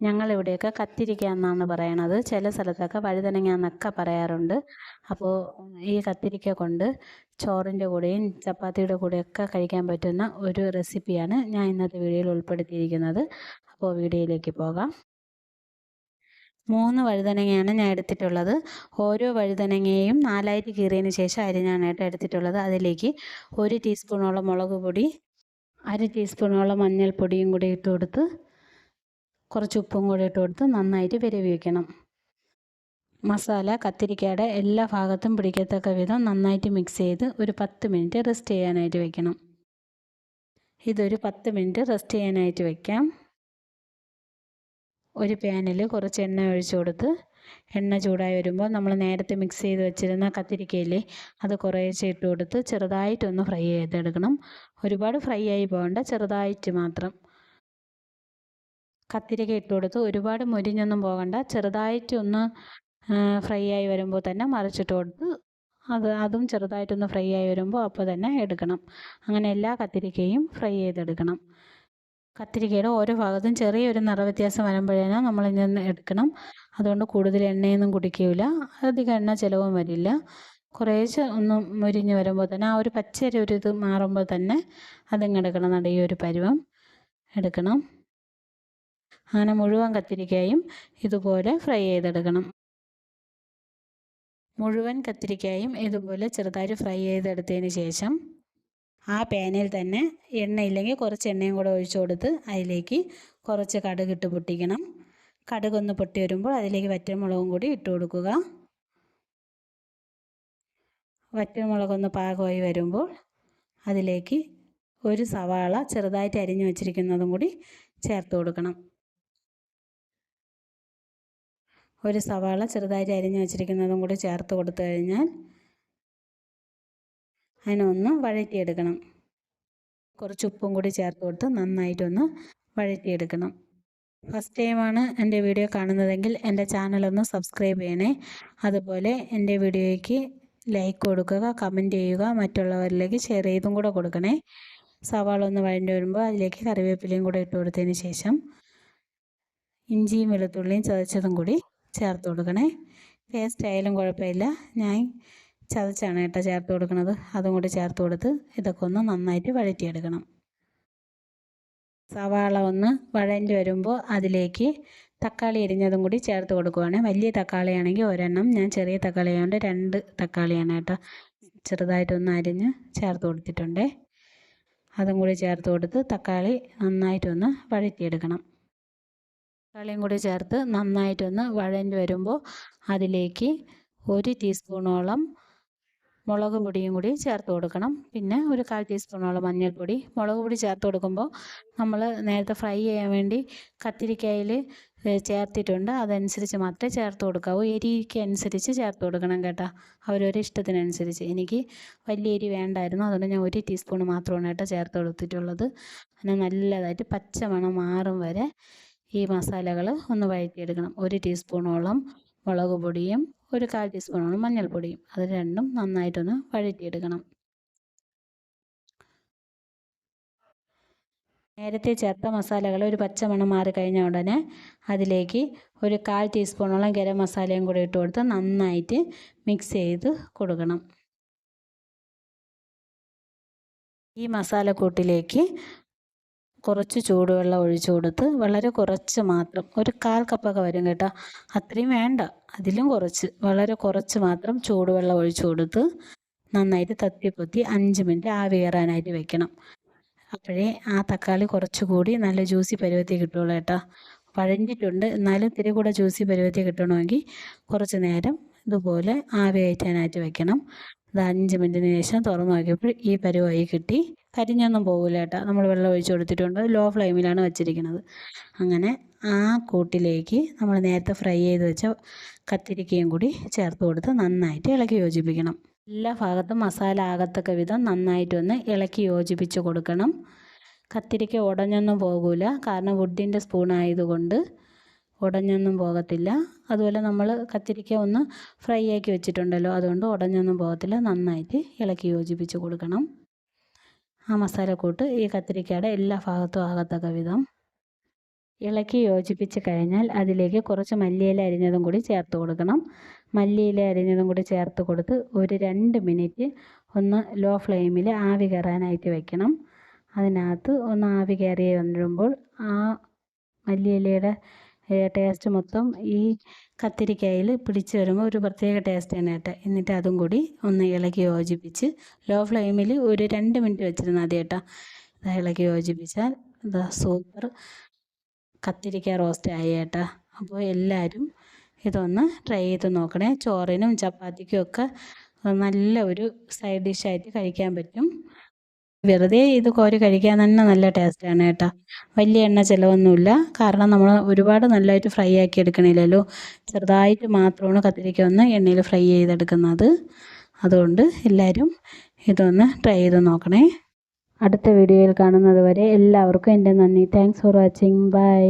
ഞങ്ങളിവിടെയൊക്കെ കത്തിരിക്ക എന്നാണ് പറയണത്. ചില സ്ഥലത്തൊക്കെ വഴുതനങ്ങ എന്നൊക്കെ പറയാറുണ്ട്. അപ്പോൾ ഈ കത്തിരിക്ക കൊണ്ട് ചോറിന്റെ കൂടെയും ചപ്പാത്തിയുടെ കൂടെയൊക്കെ കഴിക്കാൻ പറ്റുന്ന ഒരു റെസിപ്പിയാണ് ഞാൻ ഇന്നത്തെ വീഡിയോയിൽ ഉൾപ്പെടുത്തിയിരിക്കുന്നത്. അപ്പോൾ വീഡിയോയിലേക്ക് പോകാം. മൂന്ന് വഴുതനങ്ങയാണ് ഞാൻ എടുത്തിട്ടുള്ളത്. ഓരോ വഴുതനങ്ങയും നാലായിട്ട് കീറിയതിന് ശേഷം അരിഞ്ഞാണ് കേട്ടോ എടുത്തിട്ടുള്ളത്. അതിലേക്ക് ഒരു ടീസ്പൂണോളം മുളക് പൊടി അര ടീസ്പൂണോളം മഞ്ഞൾപ്പൊടിയും കൂടി ഇട്ട് കൊടുത്ത് കുറച്ച് ഉപ്പും കൂടി ഇട്ട് കൊടുത്ത് നന്നായിട്ട് വിരവി മസാല കത്തിരിക്കയുടെ എല്ലാ ഭാഗത്തും പിടിക്കത്തക്ക വിധം നന്നായിട്ട് മിക്സ് ചെയ്ത് ഒരു പത്ത് മിനിറ്റ് റെസ്റ്റ് ചെയ്യാനായിട്ട് വെക്കണം. ഇതൊരു പത്ത് മിനിറ്റ് റെസ്റ്റ് ചെയ്യാനായിട്ട് വെക്കാം. ഒരു പാനിൽ കുറച്ച് എണ്ണ ഒഴിച്ചു കൊടുത്ത് എണ്ണ ചൂടായി വരുമ്പോൾ നമ്മൾ നേരത്തെ മിക്സ് ചെയ്ത് വെച്ചിരുന്ന കത്തിരിക്കയില്ലേ അത് കുറേശ്ശെ ഇട്ട് കൊടുത്ത് ചെറുതായിട്ടൊന്ന് ഫ്രൈ ചെയ്തെടുക്കണം. ഒരുപാട് ഫ്രൈ ആയി പോകണ്ട ചെറുതായിട്ട് മാത്രം. കത്തിരിക്ക ഇട്ട് കൊടുത്ത് ഒരുപാട് മുരിഞ്ഞൊന്നും പോകണ്ട. ചെറുതായിട്ട് ഒന്ന് ഫ്രൈ ആയി വരുമ്പോൾ തന്നെ മറിച്ചിട്ട് കൊടുത്ത് അത് അതും ചെറുതായിട്ടൊന്ന് ഫ്രൈ ആയി വരുമ്പോൾ അപ്പോൾ തന്നെ എടുക്കണം. അങ്ങനെ എല്ലാ കത്തിരിക്കയും ഫ്രൈ ചെയ്തെടുക്കണം. കത്തിരിക്കയുടെ ഓരോ ഭാഗത്തും ചെറിയൊരു നിറവ്യത്യാസം വരുമ്പോഴേനും നമ്മൾ നിന്ന് എടുക്കണം. അതുകൊണ്ട് കൂടുതൽ എണ്ണയൊന്നും കുടിക്കില്ല അധികം എണ്ണ ചിലവും വരില്ല. കുറേശ്ശെ ഒന്ന് മുരിഞ്ഞ് വരുമ്പോൾ തന്നെ ആ ഒരു പച്ചരി ഒരു ഇത് മാറുമ്പോൾ തന്നെ അതിങ്ങെടുക്കണം ഒരു പരുവം എടുക്കണം. അങ്ങനെ മുഴുവൻ കത്തിരിക്കായും ഇതുപോലെ ഫ്രൈ ചെയ്തെടുക്കണം. മുഴുവൻ കത്തിരിക്കായും ഇതുപോലെ ചെറുതായി ഫ്രൈ ചെയ്തെടുത്തതിന് ശേഷം ആ പാനിൽ തന്നെ എണ്ണയില്ലെങ്കിൽ കുറച്ച് എണ്ണയും കൂടെ ഒഴിച്ചു കൊടുത്ത് അതിലേക്ക് കുറച്ച് കടുക് ഇട്ട് പൊട്ടിക്കണം. കടുകൊന്ന് പൊട്ടി വരുമ്പോൾ അതിലേക്ക് വറ്റൽമുളകും കൂടി ഇട്ട് കൊടുക്കുക. വറ്റമുളകൊന്ന് പാകമായി വരുമ്പോൾ അതിലേക്ക് ഒരു സവാള ചെറുതായിട്ട് അരിഞ്ഞു വച്ചിരിക്കുന്നതും കൂടി ചേർത്ത് കൊടുക്കണം. ഒരു സവാള ചെറുതായിട്ട് അരിഞ്ഞു വച്ചിരിക്കുന്നതും കൂടി ചേർത്ത് കൊടുത്തു കഴിഞ്ഞാൽ അതിനൊന്ന് വഴറ്റിയെടുക്കണം. കുറച്ച് ഉപ്പും കൂടി ചേർത്ത് കൊടുത്ത് നന്നായിട്ടൊന്ന് വഴറ്റിയെടുക്കണം. ഫസ്റ്റ് ടൈമാണ് എന്റെ വീഡിയോ കാണുന്നതെങ്കിൽ എന്റെ ചാനലൊന്ന് സബ്സ്ക്രൈബ് ചെയ്യണേ. അതുപോലെ എന്റെ വീഡിയോയ്ക്ക് ലൈക്ക് കൊടുക്കുക കമന്റ് ചെയ്യുക മറ്റുള്ളവരിലേക്ക് ഷെയർ ചെയ്തും കൂടെ കൊടുക്കണേ. സവാള ഒന്ന് വഴണ്ടി വരുമ്പോൾ അതിലേക്ക് കറിവേപ്പിലയും കൂടെ ഇട്ട് കൊടുത്തതിന് ശേഷം ഇഞ്ചിയും വെളുത്തുള്ളിയും ചതച്ചതും കൂടി ചേർത്ത് കൊടുക്കണേ. പേസ്റ്റ് ആയാലും കുഴപ്പമില്ല. ഞാൻ ചതച്ചാണ് കേട്ടോ ചേർത്ത് കൊടുക്കുന്നത് അതും കൂടി ചേർത്ത് കൊടുത്ത് ഇതൊക്കെ ഒന്ന് നന്നായിട്ട് വഴറ്റിയെടുക്കണം. സവാള ഒന്ന് വഴഞ്ഞ് വരുമ്പോൾ അതിലേക്ക് തക്കാളി എരിഞ്ഞതും കൂടി ചേർത്ത് കൊടുക്കുവാണ്. വലിയ തക്കാളിയാണെങ്കിൽ ഒരെണ്ണം. ഞാൻ ചെറിയ തക്കാളി ആയതുകൊണ്ട് രണ്ട് തക്കാളിയാണ് കേട്ടോ ചെറുതായിട്ടൊന്ന് അരിഞ്ഞ് ചേർത്ത് കൊടുത്തിട്ടുണ്ട്. അതും കൂടി ചേർത്ത് കൊടുത്ത് തക്കാളി നന്നായിട്ടൊന്ന് വഴറ്റിയെടുക്കണം. തക്കാളിയും കൂടി ചേർത്ത് നന്നായിട്ടൊന്ന് വഴഞ്ഞ് വരുമ്പോൾ അതിലേക്ക് ഒരു ടീസ്പൂണോളം മുളക് പൊടിയും കൂടി ചേർത്ത് കൊടുക്കണം. പിന്നെ ഒരു കാൽ ടീസ്പൂണോളം മഞ്ഞൾപ്പൊടി. മുളക് പൊടി ചേർത്ത് കൊടുക്കുമ്പോൾ നമ്മൾ നേരത്തെ ഫ്രൈ ചെയ്യാൻ വേണ്ടി കത്തിരിക്കയിൽ ചേർത്തിട്ടുണ്ട്. അതനുസരിച്ച് മാത്രമേ ചേർത്ത് കൊടുക്കാവൂ. എരിക്ക് അനുസരിച്ച് ചേർത്ത് കൊടുക്കണം കേട്ടോ. അവരൊരു ഇഷ്ടത്തിനനുസരിച്ച്. എനിക്ക് വലിയ എരി വേണ്ടായിരുന്നു. അതുകൊണ്ട് ഞാൻ ഒരു ടീസ്പൂൺ മാത്രമാണ് കേട്ടോ ചേർത്ത് കൊടുത്തിട്ടുള്ളത്. അങ്ങനെ നല്ലതായിട്ട് പച്ചമണം മാറും വരെ ഈ മസാലകൾ ഒന്ന് വഴറ്റിയെടുക്കണം. ഒരു ടീസ്പൂണോളം മുളക് പൊടിയും ഒരു കാൽ ടീസ്പൂണോളം മഞ്ഞൾപ്പൊടിയും. അത് രണ്ടും നന്നായിട്ടൊന്ന് വഴറ്റിയെടുക്കണം. നേരത്തെ ചേർത്ത മസാലകൾ ഒരു പച്ചമണം മാറി കഴിഞ്ഞ ഉടനെ അതിലേക്ക് ഒരു കാൽ ടീസ്പൂണോളം ഗരം മസാലയും കൂടി ഇട്ട് കൊടുത്ത് നന്നായിട്ട് മിക്സ് ചെയ്ത് കൊടുക്കണം. ഈ മസാലക്കൂട്ടിലേക്ക് കുറച്ച് ചൂടുവെള്ളം ഒഴിച്ചു കൊടുത്ത് വളരെ കുറച്ച് മാത്രം ഒരു കാൽ കപ്പൊക്കെ വരും കേട്ടോ. അത്രയും വേണ്ട. അതിലും കുറച്ച്. വളരെ കുറച്ച് മാത്രം ചൂടുവെള്ളം ഒഴിച്ചു കൊടുത്ത് നന്നായിട്ട് തത്തിപ്പൊത്തി അഞ്ച് മിനിറ്റ് ആവി കയറാനായിട്ട് വെക്കണം. അപ്പോഴേ ആ തക്കാളി കുറച്ചുകൂടി നല്ല ജ്യൂസി പരുവത്തി കിട്ടുള്ളൂ കേട്ടോ. വഴഞ്ഞിട്ടുണ്ട്. എന്നാലും ഇത്തിരി കൂടെ ജ്യൂസി പരുവത്തി കിട്ടണമെങ്കിൽ കുറച്ച് നേരം ഇതുപോലെ ആവി കയറ്റാനായിട്ട് വെക്കണം. അത് അഞ്ച് മിനിറ്റിന് ശേഷം തുറന്നു നോക്കിയപ്പോൾ ഈ പരുവായി കിട്ടി. കരിഞ്ഞൊന്നും പോകില്ല കേട്ടോ. നമ്മൾ വെള്ളം ഒഴിച്ച് കൊടുത്തിട്ടുണ്ട്. ലോ ഫ്ലെയിമിലാണ് വെച്ചിരിക്കുന്നത്. അങ്ങനെ ആ കൂട്ടിലേക്ക് നമ്മൾ നേരത്തെ ഫ്രൈ ചെയ്ത് വെച്ച കത്തിരിക്കയും കൂടി ചേർത്ത് കൊടുത്ത് നന്നായിട്ട് ഇളക്കി യോജിപ്പിക്കണം. എല്ലാ ഭാഗത്തും മസാല ആകത്തക്ക വിധം നന്നായിട്ടൊന്ന് ഇളക്കി യോജിപ്പിച്ച് കൊടുക്കണം. കത്തിരിക്ക ഉടഞ്ഞൊന്നും പോകില്ല കാരണം വുഡിന്റെ സ്പൂൺ ആയതുകൊണ്ട് ഉടഞ്ഞൊന്നും പോകത്തില്ല. അതുപോലെ നമ്മൾ കത്തിരിക്ക ഒന്ന് ഫ്രൈ ആക്കി വെച്ചിട്ടുണ്ടല്ലോ. അതുകൊണ്ട് ഉടഞ്ഞൊന്നും പോകത്തില്ല. നന്നായിട്ട് ഇളക്കി യോജിപ്പിച്ച് കൊടുക്കണം. ആ മസാലക്കൂട്ട് ഈ കത്തിരിക്കയുടെ എല്ലാ ഭാഗത്തും ആകത്തക്ക വിധം ഇളക്കി യോജിപ്പിച്ച് കഴിഞ്ഞാൽ അതിലേക്ക് കുറച്ച് മല്ലിയില അരിഞ്ഞതും കൂടി ചേർത്ത് കൊടുക്കണം. മല്ലിയില അരിഞ്ഞതും കൂടി ചേർത്ത് കൊടുത്ത് ഒരു രണ്ട് മിനിറ്റ് ഒന്ന് ലോ ഫ്ലെയിമിൽ ആവി കയറാനായിട്ട് വെക്കണം. അതിനകത്ത് ഒന്ന് ആവി കയറി വരുമ്പോൾ ആ മല്ലിയിലയുടെ ടേസ്റ്റ് മൊത്തം ഈ കത്തിരിക്കയിൽ പിടിച്ച് വരുമ്പോൾ ഒരു പ്രത്യേക ടേസ്റ്റ് തന്നെ കേട്ടോ. എന്നിട്ട് അതും കൂടി ഒന്ന് ഇളക്കി യോജിപ്പിച്ച് ലോ ഫ്ലെയിമിൽ ഒരു രണ്ട് മിനിറ്റ് വെച്ചിരുന്നാൽ മതി കേട്ടോ. ഇളക്കി യോജിപ്പിച്ചാൽ ഇതാ സൂപ്പർ കത്തിരിക്ക റോസ്റ്റ് ആയി ഏട്ടാ അപ്പോൾ എല്ലാവരും ഇതൊന്ന് ട്രൈ ചെയ്ത് നോക്കണേ. ചോറിനും ചപ്പാത്തിക്കും ഒക്കെ നല്ല ഒരു സൈഡ് ഡിഷായിട്ട് കഴിക്കാൻ പറ്റും. വെറുതെ ഇത് കോരി കഴിക്കാൻ തന്നെ നല്ല ടേസ്റ്റാണ് കേട്ടോ. വലിയ എണ്ണ ചിലവൊന്നുമില്ല. കാരണം നമ്മൾ ഒരുപാട് നല്ലതായിട്ട് ഫ്രൈ ആക്കി എടുക്കണില്ലല്ലോ ചെറുതായിട്ട് മാത്രമാണ് കത്തിരിക്ക ഒന്ന് എണ്ണയിൽ ഫ്രൈ ചെയ്തെടുക്കുന്നത്. അതുകൊണ്ട് എല്ലാവരും ഇതൊന്ന് ട്രൈ ചെയ്ത് നോക്കണേ. അടുത്ത വീഡിയോയിൽ കാണുന്നത് വരെ എല്ലാവർക്കും എന്റെ നന്ദി. Thanks for watching bye